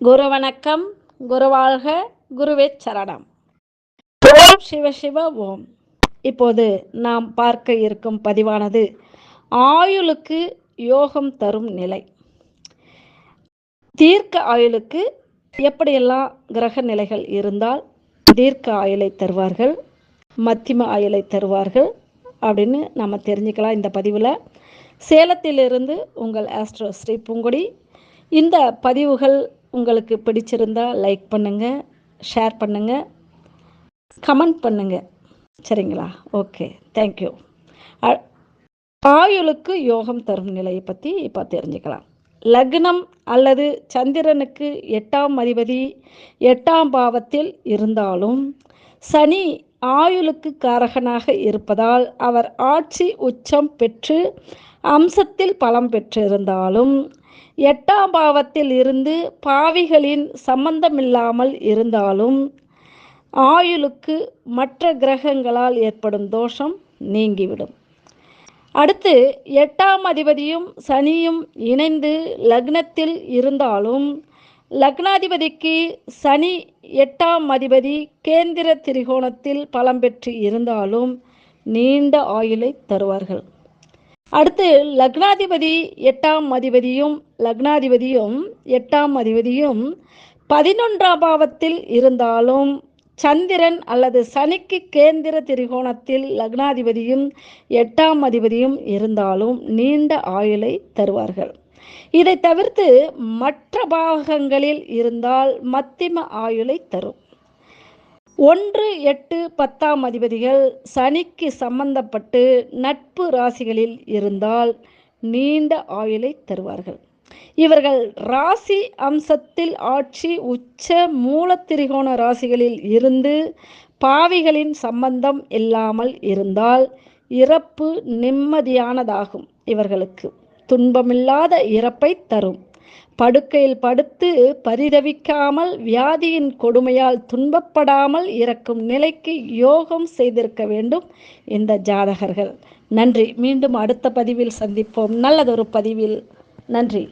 குரு வணக்கம் குருவாழ்க குருவே சரணம். ஓம் சிவ சிவ ஓம். இப்போது நாம் பார்க்க இருக்கும் பதிவானது ஆயுளுக்கு யோகம் தரும் நிலை. தீர்க்க ஆயுளுக்கு எப்படியெல்லாம் கிரக நிலைகள் இருந்தால் தீர்க்க ஆயுளை தருவார்கள் மத்திம ஆயுளை தருவார்கள் அப்படின்னு நம்ம தெரிஞ்சுக்கலாம் இந்த பதிவில். சேலத்திலிருந்து உங்கள் ஆஸ்ட்ரோ ஸ்ரீ பூங்கொடி. இந்த பதிவுகள் உங்களுக்கு பிடிச்சிருந்தா லைக் பண்ணுங்கள் ஷேர் பண்ணுங்கள் கமெண்ட் பண்ணுங்கள் சரிங்களா? ஓகே தேங்க்யூ ஆயுளுக்கு யோகம் தரும் நிலையை பற்றி இப்போ தெரிஞ்சுக்கலாம். லக்னம் அல்லது சந்திரனுக்கு எட்டாம் அதிபதி எட்டாம் பாவத்தில் இருந்தாலும் சனி ஆயுளுக்கு காரகனாக இருப்பதால் அவர் ஆட்சி உச்சம் பெற்று அம்சத்தில் பலம் பெற்றிருந்தாலும் எட்டாம் பாவத்தில் இருந்து பாவிகளின் சம்பந்தமில்லாமல் இருந்தாலும் ஆயுளுக்கு மற்ற கிரகங்களால் ஏற்படும் தோஷம் நீங்கிவிடும். அடுத்து எட்டாம் அதிபதியும் சனியும் இணைந்து லக்னத்தில் இருந்தாலும் லக்னாதிபதிக்கு சனி எட்டாம் அதிபதி கேந்திர திரிகோணத்தில் பலம் பெற்று இருந்தாலும் நீண்ட ஆயுளை தருவார்கள். அடுத்து லக்னாதிபதி எட்டாம் அதிபதியும் லக்னாதிபதியும் எட்டாம் அதிபதியும் பதினொன்றாம் பாவத்தில் இருந்தாலும் சந்திரன் அல்லது சனிக்கு கேந்திர திரிகோணத்தில் லக்னாதிபதியும் எட்டாம் அதிபதியும் இருந்தாலும் நீண்ட ஆயுளை தருவார்கள். இதை தவிர்த்து மற்ற பாகங்களில் இருந்தால் மத்திம ஆயுளை தரும். ஒன்று எட்டு பத்தாம் அதிபதிகள் சனிக்கு சம்பந்தப்பட்டு நட்பு ராசிகளில் இருந்தால் நீண்ட ஆயுளை தருவார்கள். இவர்கள் ராசி அம்சத்தில் ஆட்சி உச்ச மூலத்திரிகோண ராசிகளில் இருந்து பாவிகளின் சம்பந்தம் இல்லாமல் இருந்தால் இறப்பு நிம்மதியானதாகும். இவர்களுக்கு துன்பமில்லாத இறப்பை தரும். படுக்கையில் படுத்து பரிதவிக்காமல் வியாதியின் கொடுமையால் துன்பப்படாமல் இறக்கும் நிலைக்கு யோகம் செய்திருக்க வேண்டும் இந்த ஜாதகர்கள். நன்றி. மீண்டும் அடுத்த பதிவில் சந்திப்போம். நல்லதொரு பதிவில். நன்றி.